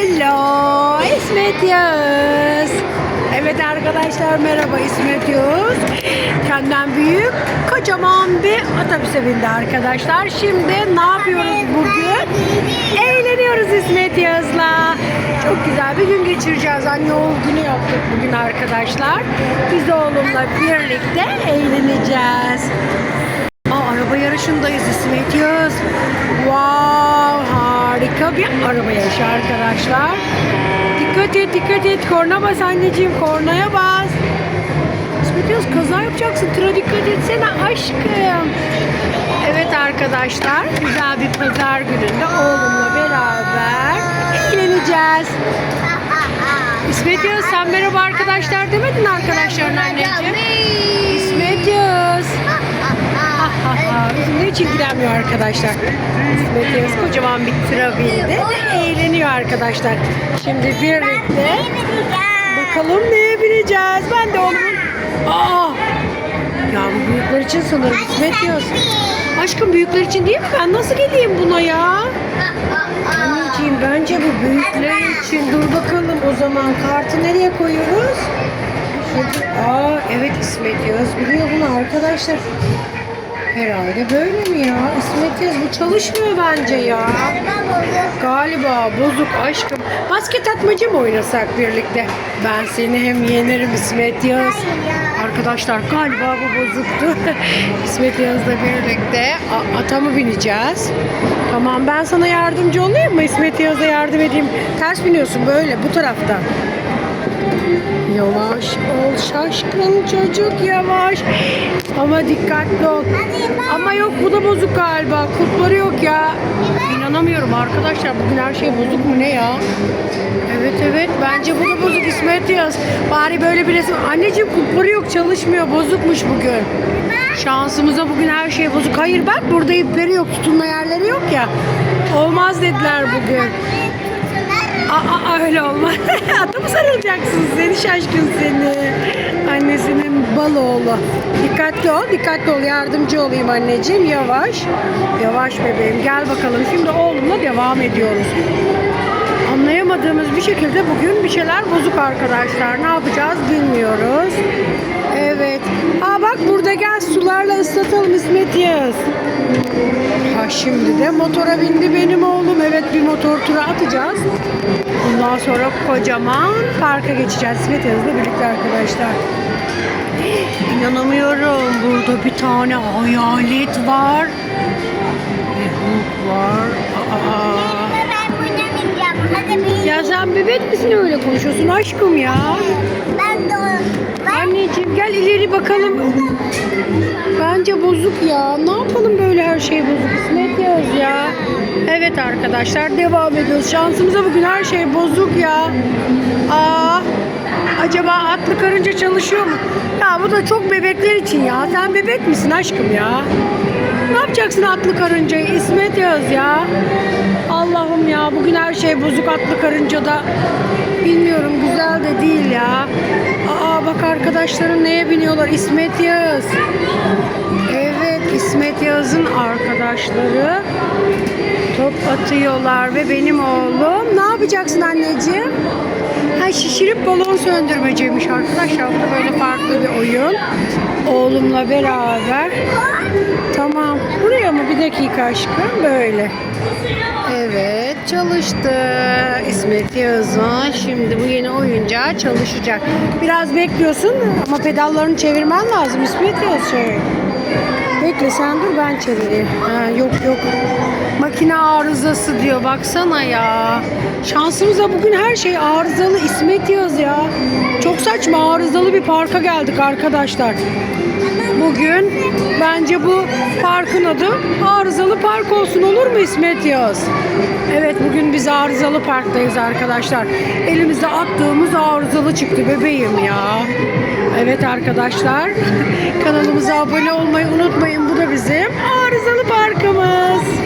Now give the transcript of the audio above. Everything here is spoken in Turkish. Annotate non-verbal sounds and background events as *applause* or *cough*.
Hello İsmet Yağız. Evet arkadaşlar merhaba İsmet Yağız. Kendinden büyük kocaman bir otobüse bindi arkadaşlar. Şimdi ne yapıyoruz bugün? Eğleniyoruz İsmet Yağız'la. Çok güzel bir gün geçireceğiz. Anne oğul günü yaptık bugün arkadaşlar. Biz oğlumla birlikte eğleneceğiz. Aa, araba yarışındayız İsmet Yağız. Wow, harika bir araba yarışı arkadaşlar. Dikkat et, dikkat et. Korna bas anneciğim, kornaya bas. Yağız kaza yapacaksın. Tıra dikkat etsene aşkım. Evet arkadaşlar, güzel bir pazar gününde oğlumla beraber eğleneceğiz. İsmet Yağız sen merhaba arkadaşlar demedin arkadaşlarına anneciğim. İsmet Yağız. Bizim hiç ilgilenmiyor arkadaşlar. Yağız kocaman bir tıra bindi eğleniyor arkadaşlar. Şimdi birlikte bakalım neye bineceğiz. Ben de onun... Aa! Ya bu büyükler için sanırım Yağız. Aşkım büyükler için değil mi? Ben nasıl geleyim buna ya? Anneciğim bence bu büyükler için. Dur bakalım o zaman kartı nereye koyuyoruz? Aa evet İsmet Yağız biliyor bunu arkadaşlar. Herhalde böyle mi ya? İsmet Yağız bu çalışmıyor bence ya. Galiba bozuk aşkım. Basket atmaca mı oynasak birlikte? Ben seni hem yenerim İsmet Yağız. Arkadaşlar galiba bu bozuktu. *laughs* İsmet Yağız'la birlikte ata mı bineceğiz? Tamam ben sana yardımcı olayım mı? İsmet Yağız'a yardım edeyim. Ters biniyorsun böyle bu taraftan. Yavaş ol şaşkın çocuk yavaş. Ama dikkatli ol. Ama yok bu da bozuk galiba. Kulpları yok ya. İnanamıyorum arkadaşlar. Bugün her şey bozuk mu ne ya? Evet evet bence bu da bozuk İsmet yaz. Bari böyle bir resim. Anneciğim kulpları yok çalışmıyor. Bozukmuş bugün. Şansımıza bugün her şey bozuk. Hayır bak burada ipleri yok. Tutunma yerleri yok ya. Olmaz dediler bugün. Aa, öyle olmaz. *laughs* Ata mı sarılacaksın seni şaşkın seni. Annesinin bal oğlu. Dikkatli ol, dikkatli ol. Yardımcı olayım anneciğim. Yavaş. Yavaş bebeğim. Gel bakalım. Şimdi oğlumla devam ediyoruz. Anlayamadığımız bir şekilde bugün bir şeyler bozuk arkadaşlar. Ne yapacağız bilmiyoruz. Evet. Aa bak burada gel sularla ıslatalım İsmet Yağız. Şimdi de motora bindi benim oğlum. Evet bir motor turu atacağız. Bundan sonra kocaman parka geçeceğiz. İsmet Yağız'la birlikte arkadaşlar. *gasps* İnanamıyorum. Burada bir tane hayalet var. Bir Hulk var. Aa. Ya sen bebek misin öyle konuşuyorsun aşkım ya? Gel ileri bakalım. Bence bozuk ya. Ne yapalım böyle her şey bozuk İsmet Yağız ya. Evet arkadaşlar devam ediyoruz. Şansımıza bugün her şey bozuk ya. Aa, acaba atlı karınca çalışıyor mu? Ya bu da çok bebekler için ya. Sen bebek misin aşkım ya? Ne yapacaksın atlı karıncayı İsmet Yağız ya? Allah'ım ya bugün her şey bozuk atlı karıncada. Bilmiyorum güzel de değil ya. Bak arkadaşların neye biniyorlar İsmet Yağız. Evet İsmet Yağız'ın arkadaşları top atıyorlar ve benim oğlum ne yapacaksın anneciğim? Ha şişirip balon söndürmeceymiş arkadaşlar. Bu böyle farklı bir oyun. Oğlumla beraber. Tamam. Buraya mı? Bir dakika aşkım. Böyle. Evet çalıştı. İsmet Yağız'ın şimdi bu yeni oyuncağı çalışacak. Biraz bekliyorsun ama pedallarını çevirmen lazım İsmet Yağız şey. Bekle sen dur ben çevireyim. Ha, yok yok. Makine arızası diyor baksana ya. Şansımıza bugün her şey arızalı İsmet Yağız ya. Çok saçma arızalı bir parka geldik arkadaşlar. Bugün bence bu parkın adı arızalı park olsun olur mu İsmet Yağız? Evet bugün biz arızalı parktayız arkadaşlar. Elimizde attığımız arızalı çıktı bebeğim ya. Evet arkadaşlar *laughs* kanalımıza abone olmayı unutmayın. Bu da bizim arızalı parkımız.